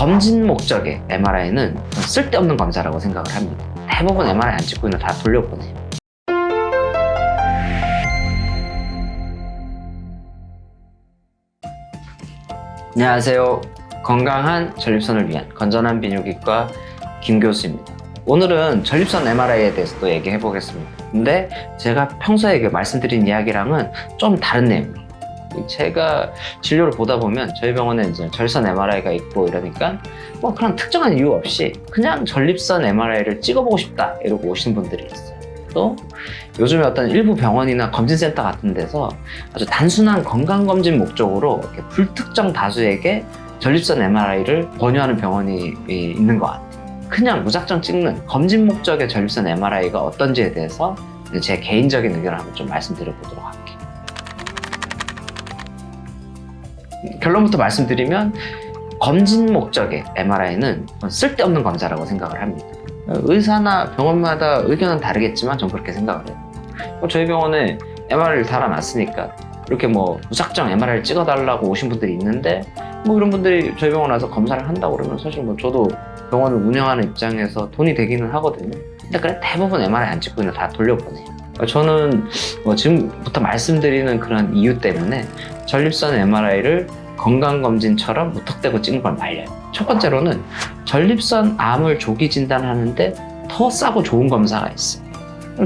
검진 목적의 MRI는 쓸데없는 검사라고 생각을 합니다. 대부분 MRI 안 찍고 있는 다 돌려보내요. 안녕하세요. 건강한 전립선을 위한 건전한 비뇨기과 김 교수입니다. 오늘은 전립선 MRI에 대해서 또 얘기해 보겠습니다. 근데 제가 평소에 이렇게 말씀드린 이야기랑은 좀 다른 내용이에요. 제가 진료를 보다 보면 저희 병원에 이제 전립선 MRI가 있고 이러니까 뭐 그런 특정한 이유 없이 그냥 전립선 MRI를 찍어보고 싶다 이러고 오시는 분들이 있어요. 또 요즘에 어떤 일부 병원이나 검진센터 같은 데서 아주 단순한 건강검진 목적으로 불특정 다수에게 전립선 MRI를 권유하는 병원이 있는 것 같아요. 그냥 무작정 찍는 검진 목적의 전립선 MRI가 어떤지에 대해서 제 개인적인 의견을 한번 좀 말씀드려보도록 할게요. 결론부터 말씀드리면 검진 목적의 MRI는 쓸데없는 검사라고 생각을 합니다. 의사나 병원마다 의견은 다르겠지만 전 그렇게 생각을 해요. 뭐 저희 병원에 MRI를 달아놨으니까 이렇게 뭐 무작정 MRI를 찍어달라고 오신 분들이 있는데 뭐 이런 분들이 저희 병원 와서 검사를 한다고 그러면 사실 뭐 저도 병원을 운영하는 입장에서 돈이 되기는 하거든요. 근데 그래 대부분 MRI 안 찍고 있는 다 돌려보내요. 저는 뭐 지금부터 말씀드리는 그런 이유 때문에 전립선 MRI를 건강검진처럼 무턱대고 찍는 걸 말려요. 첫 번째로는 전립선 암을 조기 진단하는데 더 싸고 좋은 검사가 있어요.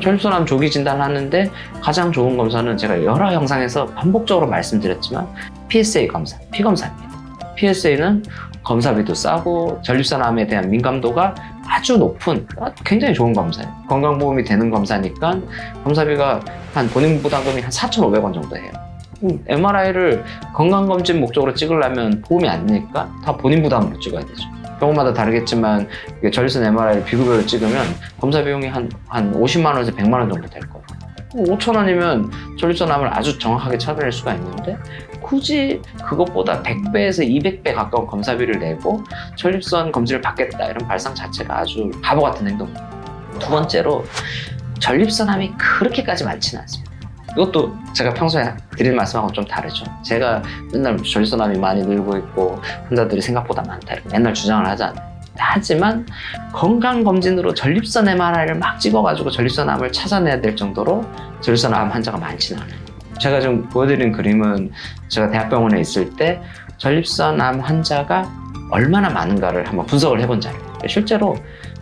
전립선 암 조기 진단하는데 가장 좋은 검사는 제가 여러 영상에서 반복적으로 말씀드렸지만 PSA 검사, 피검사입니다. PSA는 검사비도 싸고 전립선 암에 대한 민감도가 아주 높은 굉장히 좋은 검사예요. 건강보험이 되는 검사니까 검사비가 한 본인 부담금이 한 4,500원 정도 해요. MRI를 건강검진 목적으로 찍으려면 보험이 안 되니까 다 본인 부담으로 찍어야 되죠. 병원마다 다르겠지만 전립선 MRI를 비급여로 찍으면 검사 비용이 한, 한 50만 원에서 100만 원 정도 될 거예요. 5천 원이면 전립선 암을 아주 정확하게 찾아낼 수가 있는데 굳이 그것보다 100배에서 200배 가까운 검사비를 내고 전립선 검진을 받겠다 이런 발상 자체가 아주 바보 같은 행동입니다. 두 번째로 전립선암이 그렇게까지 많지는 않습니다. 이것도 제가 평소에 드릴 말씀하고 좀 다르죠. 제가 맨날 전립선암이 많이 늘고 있고 환자들이 생각보다 많다 이렇게 맨날 주장을 하잖아요. 하지만 건강검진으로 전립선 MRI를 막 찍어가지고 전립선암을 찾아내야 될 정도로 전립선암 환자가 많지는 않아요. 제가 지금 보여드린 그림은 제가 대학병원에 있을 때 전립선암 환자가 얼마나 많은가를 한번 분석을 해본 자료예요. 실제로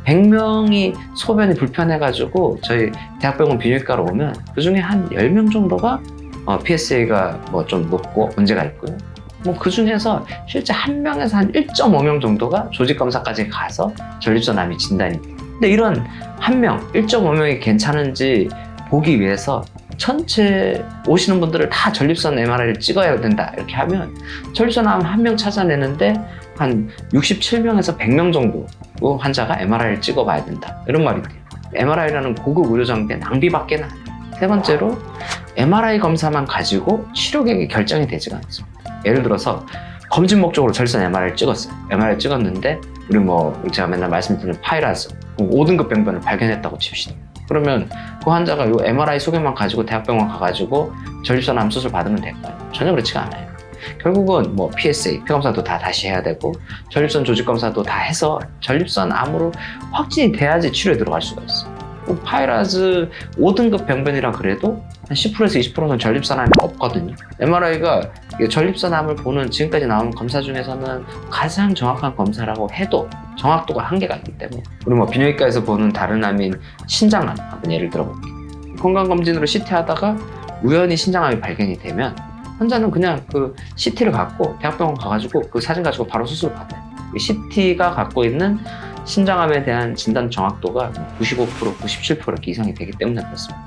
100명이 소변이 불편해가지고 저희 대학병원 비뇨기과로 오면 그 중에 한 10명 정도가 어, PSA가 뭐 좀 높고 문제가 있고요. 뭐 그 중에서 실제 한 명에서 한 1.5명 정도가 조직 검사까지 가서 전립선암이 진단이. 근데 이런 한 명, 1.5명이 괜찮은지 보기 위해서 전체 오시는 분들을 다 전립선 MRI를 찍어야 된다 이렇게 하면 전립선 암 한 명 찾아내는데 한 67명에서 100명 정도 환자가 MRI를 찍어봐야 된다 이런 말이 돼요. MRI라는 고급 의료 장비의 낭비밖에 안. 세 번째로 MRI 검사만 가지고 치료 계획이 결정이 되지가 않습니다. 예를 들어서 검진 목적으로 전립선 MRI를 찍었어요. MRI 찍었는데 우리 뭐 제가 맨날 말씀드리는 파이라스 5등급 병변을 발견했다고 칩시다. 그러면 그 환자가 이 MRI 소개만 가지고 대학병원 가가지고 전립선 암 수술 받으면 될까요? 전혀 그렇지가 않아요. 결국은 뭐 PSA, 피검사도 다 다시 해야 되고 전립선 조직 검사도 다 해서 전립선 암으로 확진이 돼야지 치료에 들어갈 수가 있어요. 파이라즈 5등급 병변이라 그래도 한 10%에서 20%는 전립선암이 없거든요. MRI가 전립선암을 보는 지금까지 나온 검사 중에서는 가장 정확한 검사라고 해도 정확도가 한계가 있기 때문에 우리 뭐 비뇨기과에서 보는 다른 암인 신장암 예를 들어볼게요. 건강검진으로 CT 하다가 우연히 신장암이 발견이 되면 환자는 그냥 그 CT를 갖고 대학병원 가가지고 그 사진 가지고 바로 수술을 받아요. CT가 갖고 있는 신장암에 대한 진단 정확도가 95%, 97% 이렇게 이상이 되기 때문에 그렇습니다.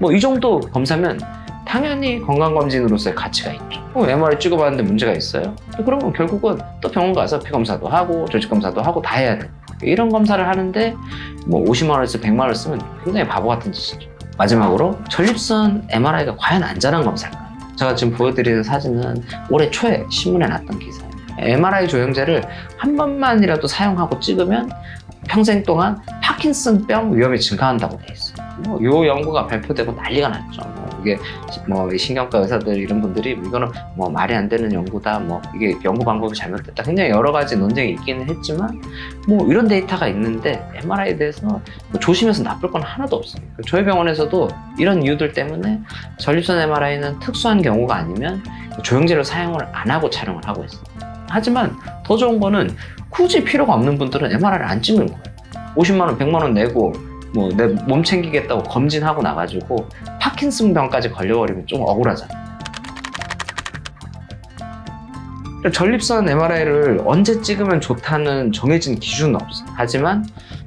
뭐 이 정도 검사면 당연히 건강검진으로서의 가치가 있죠. 어, MRI 찍어봤는데 문제가 있어요? 그러면 결국은 또 병원 가서 피검사도 하고 조직검사도 하고 다 해야 돼. 이런 검사를 하는데 뭐 50만 원에서 100만 원을 쓰면 굉장히 바보 같은 짓이죠. 마지막으로 전립선 MRI가 과연 안전한 검사일까요? 제가 지금 보여드리는 사진은 올해 초에 신문에 났던 기사예요. MRI 조영제를 한 번만이라도 사용하고 찍으면 평생 동안 파킨슨병 위험이 증가한다고 돼 있어요. 뭐, 요 연구가 발표되고 난리가 났죠. 뭐 이게 뭐 신경과 의사들 이런 분들이 이거는 뭐 말이 안 되는 연구다, 뭐 이게 연구 방법이 잘못됐다. 굉장히 여러 가지 논쟁이 있기는 했지만 뭐 이런 데이터가 있는데 MRI에 대해서 뭐 조심해서 나쁠 건 하나도 없어요. 저희 병원에서도 이런 이유들 때문에 전립선 MRI는 특수한 경우가 아니면 조영제를 사용을 안 하고 촬영을 하고 있어요. 하지만 더 좋은 거는 굳이 필요가 없는 분들은 MRI를 안 찍는 거예요. 50만 원, 100만 원 내고 뭐 내 몸 챙기겠다고 검진하고 나가지고 파킨슨 병까지 걸려버리면 좀 억울하잖아요. 전립선 MRI를 언제 찍으면 좋다는 정해진 기준은 없어요. 하지만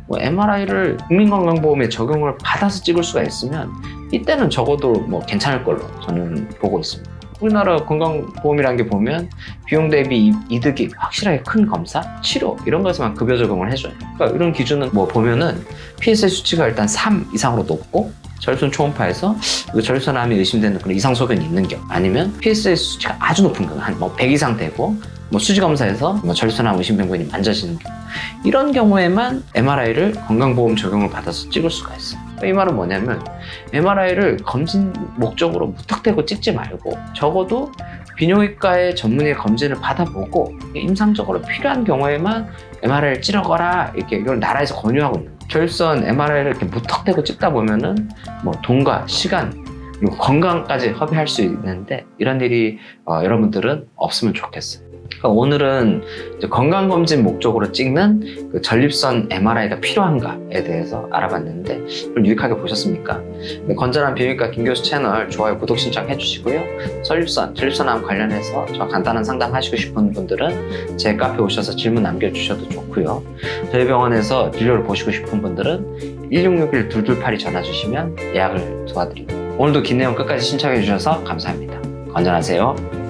뭐 MRI를 국민건강보험에 적용을 받아서 찍을 수가 있으면 이때는 적어도 뭐 괜찮을 걸로 저는 보고 있습니다. 우리나라 건강보험이라는 게 보면 비용 대비 이- 이득이 확실하게 큰 검사, 치료 이런 것에만 급여 적용을 해줘요. 그러니까 이런 기준은 뭐 보면은 PSA 수치가 일단 3 이상으로 높고 전립선 초음파에서 그 전립선암이 의심되는 그런 이상 소견이 있는 경우 아니면 PSA 수치가 아주 높은 경우 한뭐100 이상 되고 뭐 수지 검사에서 뭐 전립선암 의심 병변이 만져지는 경우 이런 경우에만 MRI를 건강보험 적용을 받아서 찍을 수가 있어요. 이 말은 뭐냐면 MRI를 검진 목적으로 무턱대고 찍지 말고 적어도 비뇨기과의 전문의 검진을 받아보고 임상적으로 필요한 경우에만 MRI를 찌르거라 이렇게 이걸 나라에서 권유하고 있는. 전립선 MRI를 이렇게 무턱대고 찍다 보면은 뭐 돈과 시간 그리고 건강까지 허비할 수 있는데 이런 일이 어, 여러분들은 없으면 좋겠어요. 그러니까 오늘은 건강검진 목적으로 찍는 그 전립선 MRI가 필요한가에 대해서 알아봤는데 좀 유익하게 보셨습니까? 네, 건전한 비밀과 김교수 채널 좋아요, 구독 신청 해 주시고요. 전립선, 전립선암 관련해서 저 간단한 상담하시고 싶은 분들은 제 카페 오셔서 질문 남겨주셔도 좋고요. 저희 병원에서 진료를 보시고 싶은 분들은 1661-2282 전화 주시면 예약을 도와드립니다. 오늘도 긴 내용 끝까지 신청해 주셔서 감사합니다. 건전하세요.